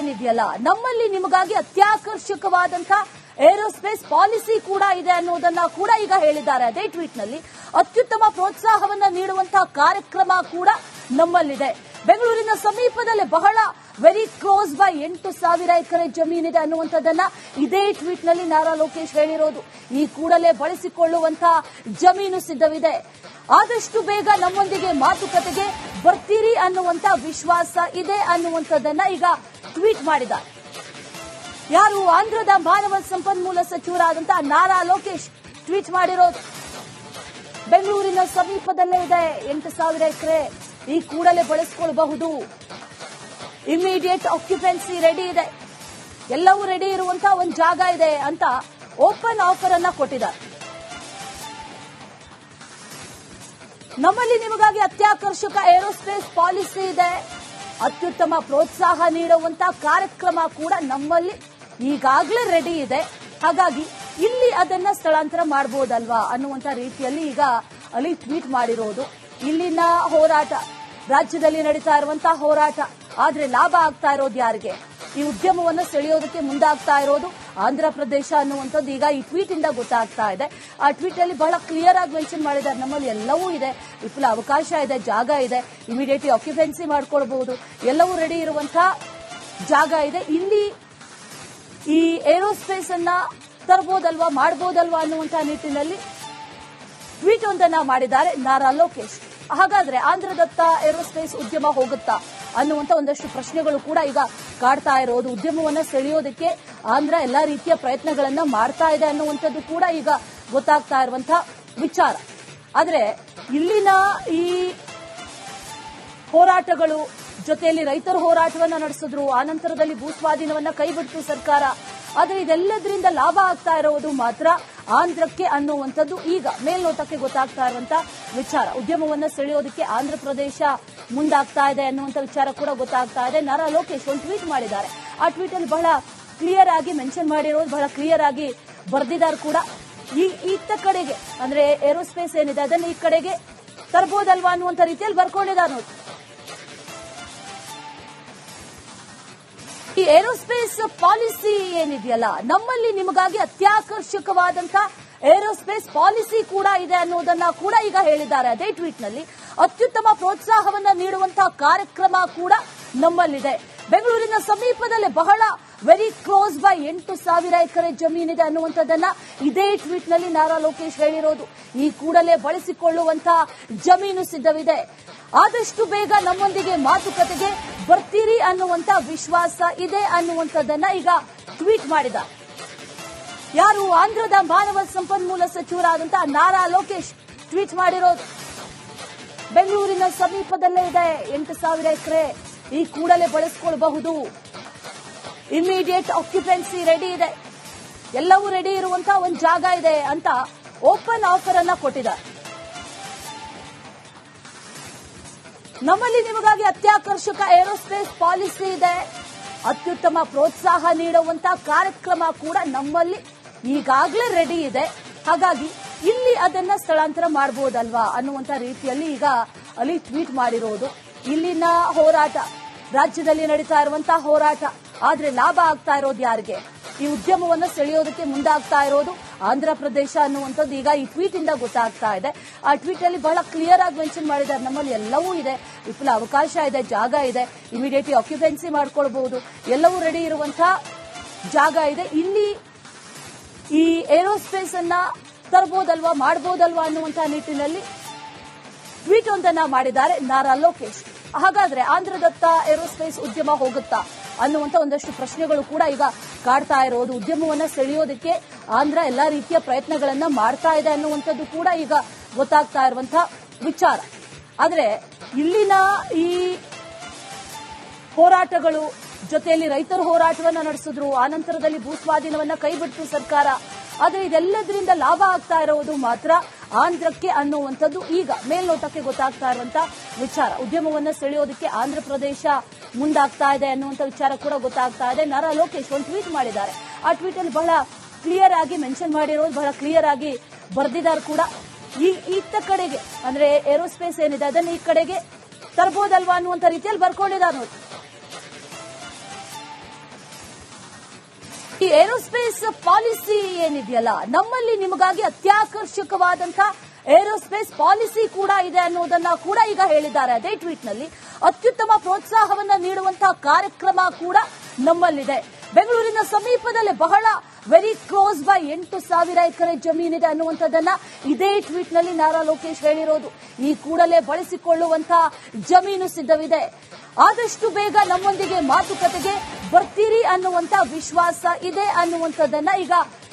ಏನಿದೆಯಲ್ಲ, ನಮ್ಮಲ್ಲಿ ನಿಮಗಾಗಿ ಅತ್ಯಾಕರ್ಷಕವಾದಂತಹ ಏರೋಸ್ಪೇಸ್ ಪಾಲಿಸಿ ಕೂಡ ಇದೆ ಅನ್ನೋದನ್ನ ಕೂಡ ಈಗ ಹೇಳಿದ್ದಾರೆ. ಅದೇ ಟ್ವೀಟ್ನಲ್ಲಿ ಅತ್ಯುತ್ತಮ ಪ್ರೋತ್ಸಾಹವನ್ನ ನೀಡುವಂತಹ ಕಾರ್ಯಕ್ರಮ ಕೂಡ ನಮ್ಮಲ್ಲಿದೆ. ಬೆಂಗಳೂರಿನ ಸಮೀಪದಲ್ಲಿ ಬಹಳ ವೆರಿ ಕ್ಲೋಸ್ ಬೈ ಎಂಟು ಸಾವಿರ ಎಕರೆ ಜಮೀನಿದೆ ಅನ್ನುವಂಥದ್ದನ್ನ ಇದೇ ಟ್ವೀಟ್ನಲ್ಲಿ ನಾರಾ ಲೋಕೇಶ್ ಹೇಳಿರೋದು. ಈ ಕೂಡಲೇ ಬಳಸಿಕೊಳ್ಳುವಂತಹ ಜಮೀನು ಸಿದ್ಧವಿದೆ. ಆದಷ್ಟು ಬೇಗ ನಮ್ಮೊಂದಿಗೆ ಮಾತುಕತೆಗೆ ಬರ್ತೀರಿ ಅನ್ನುವಂತ ವಿಶ್ವಾಸ ಇದೆ ಅನ್ನುವಂಥದ್ದನ್ನ ಈಗ ಟ್ವೀಟ್ ಮಾಡಿದ್ದಾರೆ. ಯಾರು ಆಂಧ್ರದ ಮಾನವ ಸಂಪನ್ಮೂಲ ಸಚಿವರಾದಂತಹ ನಾರಾ ಲೋಕೇಶ್ ಟ್ವೀಟ್ ಮಾಡಿರೋದು? ಬೆಂಗಳೂರಿನ ಸಮೀಪದಲ್ಲೇ ಇದೆ. ಎಂಟು ಸಾವಿರ ಎಕರೆ ಈ ಕೂಡಲೇ ಬಳಸಿಕೊಳ್ಳಬಹುದು ಇಮಿಡಿಯೇಟ್ ಆಕ್ಯುಪೆನ್ಸಿ ರೆಡಿ ಇದೆ. ಎಲ್ಲವೂ ರೆಡಿ ಇರುವಂತಹ ಒಂದು ಜಾಗ ಇದೆ ಅಂತ ಓಪನ್ ಆಫರ್ ಅನ್ನ ಕೊಟ್ಟಿದ್ದಾರೆ. ನಮ್ಮಲ್ಲಿ ನಿಮಗಾಗಿ ಅತ್ಯಾಕರ್ಷಕ ಏರೋಸ್ಪೇಸ್ ಪಾಲಿಸಿ ಇದೆ. ಅತ್ಯುತ್ತಮ ಪ್ರೋತ್ಸಾಹ ನೀಡುವಂತ ಕಾರ್ಯಕ್ರಮ ಕೂಡ ನಮ್ಮಲ್ಲಿ ಈಗಾಗಲೇ ರೆಡಿ ಇದೆ. ಹಾಗಾಗಿ ಇಲ್ಲಿ ಅದನ್ನ ಸ್ಥಳಾಂತರ ಮಾಡಬಹುದಲ್ವಾ ಅನ್ನುವಂತ ರೀತಿಯಲ್ಲಿ ಈಗ ಅಲ್ಲಿ ಟ್ವೀಟ್ ಮಾಡಿರೋದು. ಇಲ್ಲಿನ ಹೋರಾಟ, ರಾಜ್ಯದಲ್ಲಿ ನಡೀತಾ ಇರುವಂತಹ ಹೋರಾಟ, ಆದ್ರೆ ಲಾಭ ಆಗ್ತಾ ಇರೋದು ಯಾರಿಗೆ? ಈ ಉದ್ಯಮವನ್ನು ಸೆಳೆಯೋದಕ್ಕೆ ಮುಂದಾಗ್ತಾ ಇರೋದು ಆಂಧ್ರ ಪ್ರದೇಶ ಅನ್ನುವಂಥದ್ದು ಈಗ ಈ ಟ್ವೀಟ್ ಇಂದ ಗೊತ್ತಾಗ್ತಾ ಇದೆ. ಆ ಟ್ವೀಟ್ ಅಲ್ಲಿ ಬಹಳ ಕ್ಲಿಯರ್ ಆಗಿ ಮೆನ್ಷನ್ ಮಾಡಿದ್ದಾರೆ. ನಮ್ಮಲ್ಲಿ ಎಲ್ಲವೂ ಇದೆ. ವಿಫುಲ ಅವಕಾಶ ಇದೆ, ಜಾಗ ಇದೆ. ಇಮಿಡಿಯೇಟ್ಲಿ ಆಕ್ಯುಪೆನ್ಸಿ ಮಾಡ್ಕೊಳ್ಬಹುದು. ಎಲ್ಲವೂ ರೆಡಿ ಇರುವಂತಹ ಜಾಗ ಇದೆ. ಇಲ್ಲಿ ಈ ಏರೋಸ್ಪೇಸ್ ಅನ್ನ ತರಬಹುದಲ್ವಾ ಮಾಡಬಹುದಲ್ವಾ ಅನ್ನುವಂತಹ ನಿಟ್ಟಿನಲ್ಲಿ ಟ್ವೀಟ್ ಒಂದನ್ನ ಮಾಡಿದ್ದಾರೆ ನಾರಾ ಲೋಕೇಶ್. ಹಾಗಾದ್ರೆ ಆಂಧ್ರದತ್ತ ಏರೋಸ್ಪೇಸ್ ಉದ್ಯಮ ಹೋಗುತ್ತಾ? ಅನ್ನುವಂತ ಒಂದಷ್ಟು ಪ್ರಶ್ನೆಗಳು ಕೂಡ ಈಗ ಕಾಡ್ತಾ ಇರೋದು. ಉದ್ಯಮವನ್ನ ಸೆಳೆಯೋದಕ್ಕೆ ಆಂಧ್ರ ಎಲ್ಲಾ ರೀತಿಯ ಪ್ರಯತ್ನಗಳನ್ನ ಮಾಡ್ತಾ ಇದೆ ಅನ್ನುವಂಥದ್ದು ಕೂಡ ಈಗ ಗೊತ್ತಾಗ್ತಾ ಇರುವಂತಹ ವಿಚಾರ. ಆದ್ರೆ ಇಲ್ಲಿನ ಈ ಹೋರಾಟಗಳು ಜೊತೆಯಲ್ಲಿ ರೈತರು ಹೋರಾಟವನ್ನ ನಡೆಸಿದ್ರು, ಆ ಆನಂತರದಲ್ಲಿ ಭೂಸ್ವಾಧೀನವನ್ನ ಕೈಬಿಡ್ತು ಸರ್ಕಾರ. ಆದರೆ ಇದೆಲ್ಲದರಿಂದ ಲಾಭ ಆಗ್ತಾ ಇರೋದು ಮಾತ್ರ ಆಂಧ್ರಕ್ಕೆ ಅನ್ನುವಂಥದ್ದು ಈಗ ಮೇಲ್ನೋಟಕ್ಕೆ ಗೊತ್ತಾಗ್ತಾ ಇರುವಂತಹ ವಿಚಾರ. ಉದ್ಯಮವನ್ನ ಸೆಳೆಯೋದಕ್ಕೆ ಆಂಧ್ರ ಪ್ರದೇಶ ಮುಂದಾಗ್ತಾ ಇದೆ ಅನ್ನುವಂಥ ವಿಚಾರ ಕೂಡ ಗೊತ್ತಾಗ್ತಾ ಇದೆ. ನರ ಲೋಕೇಶ್ ಒಂದು ಟ್ವೀಟ್ ಮಾಡಿದ್ದಾರೆ. ಆ ಟ್ವೀಟ್ ಅಲ್ಲಿ ಬಹಳ ಕ್ಲಿಯರ್ ಆಗಿ ಮೆನ್ಷನ್ ಮಾಡಿರೋದು ಬಹಳ ಕ್ಲಿಯರ್ ಆಗಿ ಬರೆದಿದ್ದಾರೆ ಕೂಡ. ಈ ಇತ್ತ ಕಡೆಗೆ, ಅಂದ್ರೆ ಏರೋಸ್ಪೇಸ್ ಏನಿದೆ, ಅದನ್ನ ಈ ಕಡೆಗೆ ತರಬಹುದಲ್ವಾ ಅನ್ನುವಂಥ ರೀತಿಯಲ್ಲಿ ಬರ್ಕೊಂಡಿದ್ದಾರೆ ನೋಡಿ. ಈ ಏರೋಸ್ಪೇಸ್ ಪಾಲಿಸಿ ಏನಿದೆಯಲ್ಲ, ನಮ್ಮಲ್ಲಿ ನಿಮಗಾಗಿ ಅತ್ಯಾಕರ್ಷಕವಾದಂತ ಏರೋಸ್ಪೇಸ್ ಪಾಲಿಸಿ ಕೂಡ ಇದೆ ಅನ್ನೋದನ್ನ ಕೂಡ ಈಗ ಹೇಳಿದ್ದಾರೆ. ಅದೇ ಟ್ವೀಟ್ನಲ್ಲಿ ಅತ್ಯುತ್ತಮ ಪ್ರೋತ್ಸಾಹವನ್ನ ನೀಡುವಂತಹ ಕಾರ್ಯಕ್ರಮ ಕೂಡ ನಮ್ಮಲ್ಲಿದೆ. ಬೆಂಗಳೂರಿನ ಸಮೀಪದಲ್ಲೇ ಬಹಳ ವೆರಿ ಕ್ಲೋಸ್ ಬೈ ಎಂಟು ಸಾವಿರ ಎಕರೆ ಜಮೀನಿದೆ ಅನ್ನುವಂಥದ್ದನ್ನ ಇದೇ ಟ್ವೀಟ್ನಲ್ಲಿ ನಾರಾ ಲೋಕೇಶ್ ಹೇಳಿರೋದು. ಈ ಕೂಡಲೇ ಬಳಸಿಕೊಳ್ಳುವಂತಹ ಜಮೀನು ಸಿದ್ಧವಿದೆ. ಆದಷ್ಟು ಬೇಗ ನಮ್ಮೊಂದಿಗೆ ಮಾತುಕತೆಗೆ ಬರ್ತೀರಿ ಅನ್ನುವಂತ ವಿಶ್ವಾಸ ಇದೆ ಅನ್ನುವಂಥದ್ದನ್ನ ಈಗ ಟ್ವೀಟ್ ಮಾಡಿದ. ಯಾರು ಆಂಧ್ರದ ಮಾನವ ಸಂಪನ್ಮೂಲ ಸಚಿವರಾದಂತಹ ನಾರಾ ಲೋಕೇಶ್ ಟ್ವೀಟ್ ಮಾಡಿರೋದು. ಬೆಂಗಳೂರಿನ ಸಮೀಪದಲ್ಲೇ ಇದೆ. ಎಂಟು ಸಾವಿರ ಎಕರೆ ಈ ಕೂಡಲೇ ಬಳಸಿಕೊಳ್ಳಬಹುದು ಇಮಿಡಿಯೇಟ್ ಆಕ್ಯುಪೆನ್ಸಿ ರೆಡಿ ಇದೆ. ಎಲ್ಲವೂ ರೆಡಿ ಇರುವಂತ ಒಂದು ಜಾಗ ಇದೆ ಅಂತ ಓಪನ್ ಆಫರ್ ಅನ್ನ ಕೊಟ್ಟಿದ್ದಾರೆ. ನಮ್ಮಲ್ಲಿ ನಿಮಗಾಗಿ ಅತ್ಯಾಕರ್ಷಕ ಏರೋಸ್ಪೇಸ್ ಪಾಲಿಸಿ ಇದೆ. ಅತ್ಯುತ್ತಮ ಪ್ರೋತ್ಸಾಹ ನೀಡುವಂತಹ ಕಾರ್ಯಕ್ರಮ ಕೂಡ ನಮ್ಮಲ್ಲಿ ಈಗಾಗಲೇ ರೆಡಿ ಇದೆ. ಹಾಗಾಗಿ ಇಲ್ಲಿ ಅದನ್ನ ಸ್ಥಳಾಂತರ ಮಾಡಬಹುದಲ್ವಾ ಅನ್ನುವಂತ ರೀತಿಯಲ್ಲಿ ಈಗ ಅಲ್ಲಿ ಟ್ವೀಟ್ ಮಾಡಿರೋದು. ಇಲ್ಲಿನ ಹೋರಾಟ, ರಾಜ್ಯದಲ್ಲಿ ನಡೀತಾ ಇರುವಂತ ಹೋರಾಟ, ಆದ್ರೆ ಲಾಭ ಆಗ್ತಾ ಇರೋದು ಯಾರಿಗೆ? ಈ ಉದ್ಯಮವನ್ನು ಸೆಳೆಯೋದಕ್ಕೆ ಮುಂದಾಗ್ತಾ ಇರೋದು ಆಂಧ್ರ ಪ್ರದೇಶ ಅನ್ನುವಂಥದ್ದು ಈಗ ಈ ಟ್ವೀಟ್ ಇಂದ ಗೊತ್ತಾಗ್ತಾ ಇದೆ. ಆ ಟ್ವೀಟ್ ಅಲ್ಲಿ ಬಹಳ ಕ್ಲಿಯರ್ ಆಗಿ ಮೆನ್ಷನ್ ಮಾಡಿದ್ದಾರೆ. ನಮ್ಮಲ್ಲಿ ಎಲ್ಲವೂ ಇದೆ. ವಿಪುಲ ಅವಕಾಶ ಇದೆ, ಜಾಗ ಇದೆ. ಇಮಿಡಿಯೇಟ್ಲಿ ಆಕ್ಯುಪೆನ್ಸಿ ಮಾಡ್ಕೊಳ್ಬಹುದು ಎಲ್ಲವೂ ರೆಡಿ ಇರುವಂತಹ ಜಾಗ ಇದೆ. ಇಲ್ಲಿ ಈ ಏರೋಸ್ಪೇಸ್ ಅನ್ನ ತರಬಹುದಲ್ವಾ ಮಾಡಬಹುದಲ್ವಾ ಅನ್ನುವಂತಹ ನಿಟ್ಟಿನಲ್ಲಿ ಟ್ವೀಟ್ ಒಂದನ್ನ ಮಾಡಿದ್ದಾರೆ ನಾರಾ ಲೋಕೇಶ್. ಹಾಗಾದ್ರೆ ಆಂಧ್ರದತ್ತ ಏರೋಸ್ಪೇಸ್ ಉದ್ಯಮ ಹೋಗುತ್ತಾ ಅನ್ನುವಂತ ಒಂದಷ್ಟು ಪ್ರಶ್ನೆಗಳು ಕೂಡ ಈಗ ಕಾಡ್ತಾ ಇರೋದು. ಉದ್ಯಮವನ್ನ ಸೆಳೆಯೋದಕ್ಕೆ ಆಂಧ್ರ ಎಲ್ಲಾ ರೀತಿಯ ಪ್ರಯತ್ನಗಳನ್ನ ಮಾಡ್ತಾ ಇದೆ ಅನ್ನುವಂಥದ್ದು ಕೂಡ ಈಗ ಗೊತ್ತಾಗ್ತಾ ಇರುವಂತಹ ವಿಚಾರ. ಆದ್ರೆ ಇಲ್ಲಿನ ಈ ಹೋರಾಟಗಳು, ಜೊತೆಯಲ್ಲಿ ರೈತರು ಹೋರಾಟವನ್ನ ನಡೆಸಿದ್ರು, ಆ ನಂತರದಲ್ಲಿ ಭೂಸ್ವಾಧೀನವನ್ನ ಕೈಬಿಟ್ಟು ಸರ್ಕಾರ. ಆದ್ರೆ ಇದೆಲ್ಲದರಿಂದ ಲಾಭ ಆಗ್ತಾ ಇರೋದು ಮಾತ್ರ ಆಂಧ್ರಕ್ಕೆ ಅನ್ನುವಂಥದ್ದು. ಈಗ ಮೇಲ್ನೋಟಕ್ಕೆ ಗೊತ್ತಾಗ್ತಾ ಇರುವಂತ ವಿಚಾರ. ಉದ್ಯಮವನ್ನು ಸೆಳೆಯೋದಕ್ಕೆ ಆಂಧ್ರ ಪ್ರದೇಶ ಮುಂದಾಗ್ತಾ ಇದೆ ಅನ್ನುವಂಥ ವಿಚಾರ ಕೂಡ ಗೊತ್ತಾಗ್ತಾ ಇದೆ. ನಾರಾ ಲೋಕೇಶ್ ಒಂದು ಟ್ವೀಟ್ ಮಾಡಿದ್ದಾರೆ. ಆ ಟ್ವೀಟ್ ಅಲ್ಲಿ ಬಹಳ ಕ್ಲಿಯರ್ ಆಗಿ ಮೆನ್ಷನ್ ಮಾಡಿರೋದು, ಬಹಳ ಕ್ಲಿಯರ್ ಆಗಿ ಬರೆದಿದ್ದಾರೆ ಕೂಡ. ಈ ಇತ್ತ ಕಡೆಗೆ, ಅಂದ್ರೆ ಏರೋಸ್ಪೇಸ್ ಏನಿದೆ, ಅದನ್ನ ಈ ಕಡೆಗೆ ತರಬಹುದಲ್ವಾ ಅನ್ನುವಂಥ ರೀತಿಯಲ್ಲಿ ಬರ್ಕೊಂಡಿದ್ದಾರೆ ನೋಡಿ. ಈ ಏರೋಸ್ಪೇಸ್ ಪಾಲಿಸಿ ಏನಿದೆಯಲ್ಲ, ನಮ್ಮಲ್ಲಿ ನಿಮಗಾಗಿ ಅತ್ಯಾಕರ್ಷಕವಾದಂತಹ ಏರೋಸ್ಪೇಸ್ ಪಾಲಿಸಿ ಕೂಡ ಇದೆ ಅನ್ನೋದನ್ನ ಕೂಡ ಈಗ ಹೇಳಿದ್ದಾರೆ. ಅದೇ ಟ್ವೀಟ್ನಲ್ಲಿ ಅತ್ಯುತ್ತಮ ಪ್ರೋತ್ಸಾಹವನ್ನ ನೀಡುವಂತಹ ಕಾರ್ಯಕ್ರಮ ಕೂಡ ನಮ್ಮಲ್ಲಿದೆ. ಬೆಂಗಳೂರಿನ ಸಮೀಪದಲ್ಲಿ ಬಹಳ ವೆರಿ ಕ್ಲೋಸ್ ಬೈ ಎಂಟು ಸಾವಿರ ಎಕರೆ ಜಮೀನಿದೆ ಅನ್ನುವಂಥದ್ದನ್ನ ಇದೇ ಟ್ವೀಟ್ನಲ್ಲಿ ನಾರಾ ಲೋಕೇಶ್ ಹೇಳಿರೋದು. ಈ ಕೂಡಲೇ ಬಳಸಿಕೊಳ್ಳುವಂತಹ ಜಮೀನು ಸಿದ್ಧವಿದೆ. ಆದಷ್ಟು ಬೇಗ ನಮ್ಮೊಂದಿಗೆ ಮಾತುಕತೆಗೆ ಬರ್ತೀರಿ ಅನ್ನುವಂತ ವಿಶ್ವಾಸ ಇದೆ ಅನ್ನುವಂಥದ್ದನ್ನ ಈಗ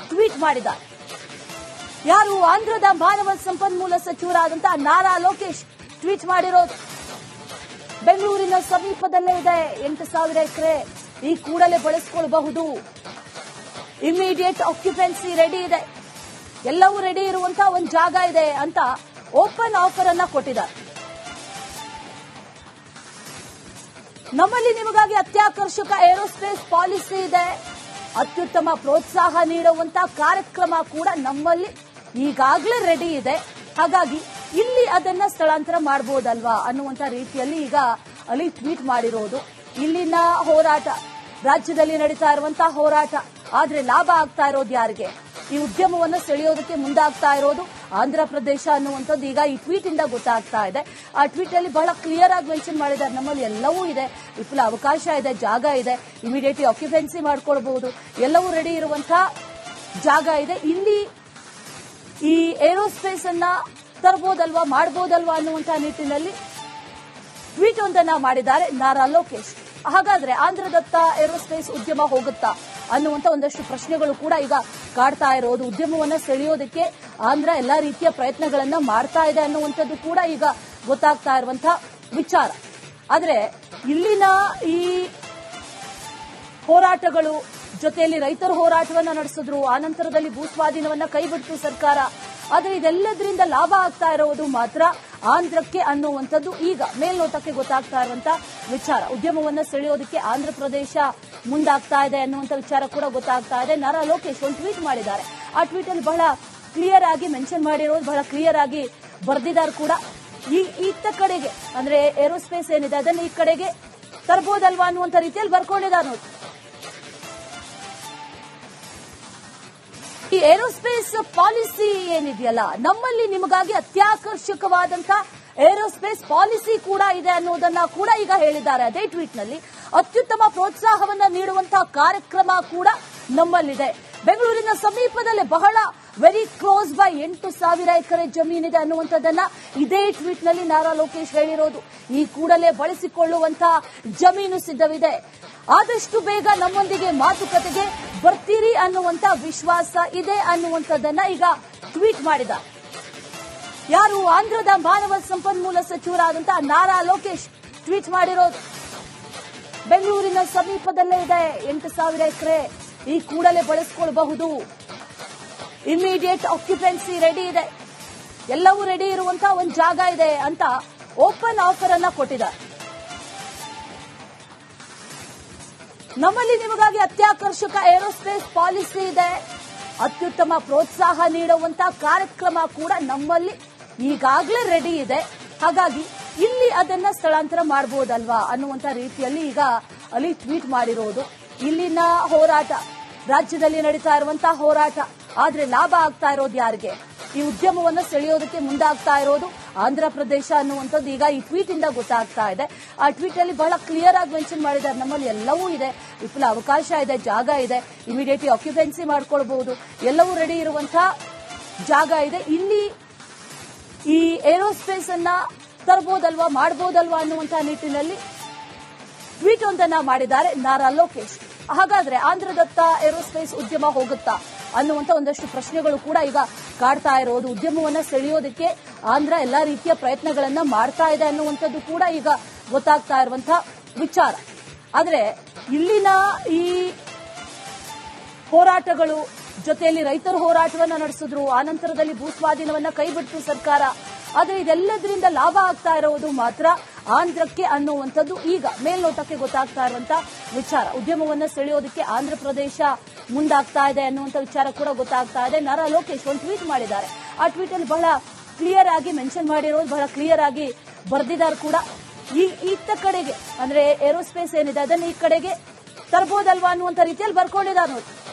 ಟ್ವೀಟ್ ಮಾಡಿದ್ದಾರೆ. ಯಾರು ಆಂಧ್ರದ ಮಾನವ ಸಂಪನ್ಮೂಲ ಸಚಿವರಾದಂತಹ ನಾರಾ ಲೋಕೇಶ್ ಟ್ವೀಟ್ ಮಾಡಿರೋದು. ಬೆಂಗಳೂರಿನ ಸಮೀಪದಲ್ಲೇ ಇದೆ. ಎಂಟು ಸಾವಿರ ಎಕರೆ ಈ ಕೂಡಲೇ ಬಳಸಿಕೊಳ್ಳಬಹುದು ಇಮಿಡಿಯೇಟ್ ಆಕ್ಯುಪೆನ್ಸಿ ರೆಡಿ ಇದೆ. ಎಲ್ಲವೂ ರೆಡಿ ಇರುವಂತಹ ಒಂದು ಜಾಗ ಇದೆ ಅಂತ ಓಪನ್ ಆಫರ್ ಅನ್ನ ಕೊಟ್ಟಿದ್ದಾರೆ. ನಮ್ಮಲ್ಲಿ ನಿಮಗಾಗಿ ಅತ್ಯಾಕರ್ಷಕ ಏರೋಸ್ಪೇಸ್ ಪಾಲಿಸಿ ಇದೆ. ಅತ್ಯುತ್ತಮ ಪ್ರೋತ್ಸಾಹ ನೀಡುವಂತ ಕಾರ್ಯಕ್ರಮ ಕೂಡ ನಮ್ಮಲ್ಲಿ ಈಗಾಗಲೇ ರೆಡಿ ಇದೆ. ಹಾಗಾಗಿ ಇಲ್ಲಿ ಅದನ್ನ ಸ್ಥಳಾಂತರ ಮಾಡಬಹುದಲ್ವಾ ಅನ್ನುವಂತ ರೀತಿಯಲ್ಲಿ ಈಗ ಅಲ್ಲಿ ಟ್ವೀಟ್ ಮಾಡಿರೋದು. ಇಲ್ಲಿನ ಹೋರಾಟ, ರಾಜ್ಯದಲ್ಲಿ ನಡೀತಾ ಇರುವಂತಹ ಹೋರಾಟ, ಆದ್ರೆ ಲಾಭ ಆಗ್ತಾ ಇರೋದು ಯಾರಿಗೆ? ಈ ಉದ್ಯಮವನ್ನು ಸೆಳೆಯೋದಕ್ಕೆ ಮುಂದಾಗ್ತಾ ಇರೋದು ಆಂಧ್ರ ಪ್ರದೇಶ ಅನ್ನುವಂಥದ್ದು ಈಗ ಈ ಟ್ವೀಟ್ ಇಂದ ಗೊತ್ತಾಗ್ತಾ ಇದೆ. ಆ ಟ್ವೀಟ್ ಅಲ್ಲಿ ಬಹಳ ಕ್ಲಿಯರ್ ಆಗಿ ಮೆನ್ಷನ್ ಮಾಡಿದ್ದಾರೆ. ನಮ್ಮಲ್ಲಿ ಎಲ್ಲವೂ ಇದೆ. ವಿಫುಲ ಅವಕಾಶ ಇದೆ, ಜಾಗ ಇದೆ. ಇಮಿಡಿಯೇಟ್ಲಿ ಆಕ್ಯುಪೆನ್ಸಿ ಮಾಡ್ಕೊಳ್ಬಹುದು ಎಲ್ಲವೂ ರೆಡಿ ಇರುವಂತಹ ಜಾಗ ಇದೆ. ಇಲ್ಲಿ ಈ ಏರೋಸ್ಪೇಸ್ ಅನ್ನ ತರಬಹುದಲ್ವಾ ಮಾಡಬಹುದಲ್ವಾ ಅನ್ನುವಂತಹ ನಿಟ್ಟಿನಲ್ಲಿ ಟ್ವೀಟ್ ಒಂದನ್ನ ಮಾಡಿದ್ದಾರೆ ನಾರಾ ಲೋಕೇಶ್. ಹಾಗಾದ್ರೆ ಆಂಧ್ರದತ್ತ ಏರೋಸ್ಪೇಸ್ ಉದ್ಯಮ ಹೋಗುತ್ತಾ? ಅನ್ನುವಂತ ಒಂದಷ್ಟು ಪ್ರಶ್ನೆಗಳು ಕೂಡ ಈಗ ಕಾಡ್ತಾ ಇರೋದು. ಉದ್ಯಮವನ್ನ ಸೆಳೆಯೋದಕ್ಕೆ ಆಂಧ್ರ ಎಲ್ಲ ರೀತಿಯ ಪ್ರಯತ್ನಗಳನ್ನ ಮಾಡ್ತಾ ಇದೆ ಅನ್ನುವಂಥದ್ದು ಕೂಡ ಈಗ ಗೊತ್ತಾಗ್ತಾ ಇರುವಂತಹ ವಿಚಾರ. ಆದರೆ ಇಲ್ಲಿನ ಈ ಹೋರಾಟಗಳು ಜೊತೆಯಲ್ಲಿ ರೈತರ ಹೋರಾಟವನ್ನ ನಡೆಸಿದ್ರು, ಆ ಭೂ ಭೂಸ್ವಾಧೀನವನ್ನ ಕೈಬಿಡ್ತು ಸರ್ಕಾರ. ಆದರೆ ಇದೆಲ್ಲದರಿಂದ ಲಾಭ ಆಗ್ತಾ ಇರೋದು ಮಾತ್ರ ಆಂಧ್ರಕ್ಕೆ ಅನ್ನುವಂಥದ್ದು ಈಗ ಮೇಲ್ನೋಟಕ್ಕೆ ಗೊತ್ತಾಗ್ತಾ ಇರುವಂತಹ ವಿಚಾರ. ಉದ್ಯಮವನ್ನ ಸೆಳೆಯೋದಕ್ಕೆ ಆಂಧ್ರ ಪ್ರದೇಶ ಮುಂದಾಗ್ತಾ ಇದೆ ಅನ್ನುವಂಥ ವಿಚಾರ ಕೂಡ ಗೊತ್ತಾಗ್ತಾ ಇದೆ. ನರ ಲೋಕೇಶ್ ಒಂದು ಟ್ವೀಟ್ ಮಾಡಿದ್ದಾರೆ. ಆ ಟ್ವೀಟ್ ಅಲ್ಲಿ ಬಹಳ ಕ್ಲಿಯರ್ ಆಗಿ ಮೆನ್ಷನ್ ಮಾಡಿರೋದು, ಬಹಳ ಕ್ಲಿಯರ್ ಆಗಿ ಬರೆದಿದ್ದಾರೆ ಕೂಡ. ಈ, ಇತ್ತ ಕಡೆಗೆ, ಅಂದ್ರೆ ಏರೋಸ್ಪೇಸ್ ಏನಿದೆ, ಅದನ್ನ ಈ ಕಡೆಗೆ ತರಬಹುದಲ್ವಾ ಅನ್ನುವಂಥ ರೀತಿಯಲ್ಲಿ ಬರ್ಕೊಂಡಿದ್ದಾರೆ ನೋಡಿ. ಈ ಏರೋಸ್ಪೇಸ್ ಪಾಲಿಸಿ ಏನಿದೆಯಲ್ಲ, ನಮ್ಮಲ್ಲಿ ನಿಮಗಾಗಿ ಅತ್ಯಾಕರ್ಷಕವಾದಂತ ಏರೋಸ್ಪೇಸ್ ಪಾಲಿಸಿ ಕೂಡ ಇದೆ ಅನ್ನೋದನ್ನ ಕೂಡ ಈಗ ಹೇಳಿದ್ದಾರೆ. ಅದೇ ಟ್ವೀಟ್ನಲ್ಲಿ ಅತ್ಯುತ್ತಮ ಪ್ರೋತ್ಸಾಹವನ್ನ ನೀಡುವಂತಹ ಕಾರ್ಯಕ್ರಮ ಕೂಡ ನಮ್ಮಲ್ಲಿದೆ. ಬೆಂಗಳೂರಿನ ಸಮೀಪದಲ್ಲೇ ಬಹಳ ವೆರಿ ಕ್ಲೋಸ್ ಬೈ ಎಂಟು ಸಾವಿರ ಎಕರೆ ಜಮೀನಿದೆ ಅನ್ನುವಂಥದ್ದನ್ನ ಇದೇ ಟ್ವೀಟ್ನಲ್ಲಿ ನಾರಾ ಲೋಕೇಶ್ ಹೇಳಿರೋದು. ಈ ಕೂಡಲೇ ಬಳಸಿಕೊಳ್ಳುವಂತಹ ಜಮೀನು ಸಿದ್ಧವಿದೆ. ಆದಷ್ಟು ಬೇಗ ನಮ್ಮೊಂದಿಗೆ ಮಾತುಕತೆಗೆ ಬರ್ತೀರಿ ಅನ್ನುವಂತ ವಿಶ್ವಾಸ ಇದೆ ಅನ್ನುವಂಥದ್ದನ್ನ ಈಗ ಟ್ವೀಟ್ ಮಾಡಿದ್ದಾರೆ ಯಾರು ಆಂಧ್ರದ ಮಾನವ ಸಂಪನ್ಮೂಲ ಸಚಿವರಾದಂತಹ ನಾರಾ ಲೋಕೇಶ್ ಟ್ವೀಟ್ ಮಾಡಿರೋದು ಬೆಂಗಳೂರಿನ ಸಮೀಪದಲ್ಲೇ ಇದೆ. ಎಂಟು ಸಾವಿರ ಎಕರೆ ಈ ಕೂಡಲೇ ಬಳಸಿಕೊಳ್ಳಬಹುದು ಇಮಿಡಿಯೇಟ್ ಆಕ್ಯುಪೆನ್ಸಿ ರೆಡಿ ಇದೆ. ಎಲ್ಲವೂ ರೆಡಿ ಇರುವಂತಹ ಒಂದು ಜಾಗ ಇದೆ ಅಂತ ಓಪನ್ ಆಫರ್ ಅನ್ನ ಕೊಟ್ಟಿದ್ದಾರೆ. ನಮ್ಮಲ್ಲಿ ನಿಮಗಾಗಿ ಅತ್ಯಾಕರ್ಷಕ ಏರೋಸ್ಪೇಸ್ ಪಾಲಿಸಿ ಇದೆ. ಅತ್ಯುತ್ತಮ ಪ್ರೋತ್ಸಾಹ ನೀಡುವಂತಹ ಕಾರ್ಯಕ್ರಮ ಕೂಡ ನಮ್ಮಲ್ಲಿ ಈಗಾಗಲೇ ರೆಡಿ ಇದೆ. ಹಾಗಾಗಿ ಇಲ್ಲಿ ಅದನ್ನ ಸ್ಥಳಾಂತರ ಮಾಡಬಹುದಲ್ವಾ ಅನ್ನುವಂತ ರೀತಿಯಲ್ಲಿ ಈಗ ಅಲ್ಲಿ ಟ್ವೀಟ್ ಮಾಡಿರೋದು. ಇಲ್ಲಿನ ಹೋರಾಟ, ರಾಜ್ಯದಲ್ಲಿ ನಡೀತಾ ಇರುವಂತಹ ಹೋರಾಟ, ಆದ್ರೆ ಲಾಭ ಆಗ್ತಾ ಇರೋದು ಯಾರಿಗೆ? ಈ ಉದ್ಯಮವನ್ನು ಸೆಳೆಯೋದಕ್ಕೆ ಮುಂದಾಗ್ತಾ ಇರೋದು ಆಂಧ್ರ ಪ್ರದೇಶ ಅನ್ನುವಂಥದ್ದು ಈಗ ಈ ಟ್ವೀಟ್ ಇಂದ ಗೊತ್ತಾಗ್ತಾ ಇದೆ. ಆ ಟ್ವೀಟ್ ಅಲ್ಲಿ ಬಹಳ ಕ್ಲಿಯರ್ ಆಗಿ ಮೆನ್ಷನ್ ಮಾಡಿದ್ದಾರೆ. ನಮ್ಮಲ್ಲಿ ಎಲ್ಲವೂ ಇದೆ. ವಿಫುಲ ಅವಕಾಶ ಇದೆ, ಜಾಗ ಇದೆ. ಇಮಿಡಿಯೇಟ್ಲಿ ಆಕ್ಯುಪೆನ್ಸಿ ಮಾಡ್ಕೊಳ್ಬಹುದು ಎಲ್ಲವೂ ರೆಡಿ ಇರುವಂತಹ ಜಾಗ ಇದೆ. ಇಲ್ಲಿ ಈ ಏರೋಸ್ಪೇಸ್ ಅನ್ನ ತರಬಹುದಲ್ವಾ ಮಾಡಬಹುದಲ್ವಾ ಅನ್ನುವಂತಹ ನಿಟ್ಟಿನಲ್ಲಿ ಟ್ವೀಟ್ ಒಂದನ್ನ ಮಾಡಿದ್ದಾರೆ ನಾರಾ ಲೋಕೇಶ್. ಹಾಗಾದ್ರೆ ಆಂಧ್ರದತ್ತ ಏರೋಸ್ಪೇಸ್ ಉದ್ಯಮ ಹೋಗುತ್ತಾ ಅನ್ನುವಂತ ಒಂದಷ್ಟು ಪ್ರಶ್ನೆಗಳು ಕೂಡ ಈಗ ಕಾಡ್ತಾ ಇರೋದು. ಉದ್ಯಮವನ್ನ ಸೆಳೆಯೋದಕ್ಕೆ ಆಂಧ್ರ ಎಲ್ಲಾ ರೀತಿಯ ಪ್ರಯತ್ನಗಳನ್ನ ಮಾಡ್ತಾ ಇದೆ ಅನ್ನುವಂಥದ್ದು ಕೂಡ ಈಗ ಗೊತ್ತಾಗ್ತಾ ಇರುವಂತಹ ವಿಚಾರ. ಆದ್ರೆ ಇಲ್ಲಿನ ಈ ಹೋರಾಟಗಳು ಜೊತೆಯಲ್ಲಿ ರೈತರ ಹೋರಾಟವನ್ನ ನಡೆಸಿದ್ರು. ಆನಂತರದಲ್ಲಿ ಭೂ ಸ್ವಾಧೀನವನ್ನ ಕೈಬಿಟ್ಟು ಸರ್ಕಾರ. ಆದರೆ ಇದೆಲ್ಲದರಿಂದ ಲಾಭ ಆಗ್ತಾ ಇರೋದು ಮಾತ್ರ ಆಂಧ್ರಕ್ಕೆ ಅನ್ನುವಂಥದ್ದು. ಈಗ ಮೇಲ್ನೋಟಕ್ಕೆ ಗೊತ್ತಾಗ್ತಾ ಇರುವಂತ ವಿಚಾರ. ಉದ್ಯಮವನ್ನ ಸೆಳೆಯೋದಕ್ಕೆ ಆಂಧ್ರ ಪ್ರದೇಶ ಮುಂದಾಗ್ತಾ ಇದೆ ಅನ್ನುವಂಥ ವಿಚಾರ ಕೂಡ ಗೊತ್ತಾಗ್ತಾ ಇದೆ. ನಾರಾ ಲೋಕೇಶ್ ಒಂದು ಟ್ವೀಟ್ ಮಾಡಿದ್ದಾರೆ. ಆ ಟ್ವೀಟ್ ಅಲ್ಲಿ ಬಹಳ ಕ್ಲಿಯರ್ ಆಗಿ ಮೆನ್ಷನ್ ಮಾಡಿರೋದು, ಬಹಳ ಕ್ಲಿಯರ್ ಆಗಿ ಬರೆದಿದ್ದಾರೆ ಕೂಡ. ಈ ಇತ್ತ ಕಡೆಗೆ, ಅಂದ್ರೆ ಏರೋಸ್ಪೇಸ್ ಏನಿದೆ, ಅದನ್ನ ಈ ಕಡೆಗೆ ತರ್ಬೋದಲ್ವಾ ಅನ್ನುವಂಥ ರೀತಿಯಲ್ಲಿ ಬರ್ಕೊಂಡಿದ್ದಾರೆ ನೋಡಿ.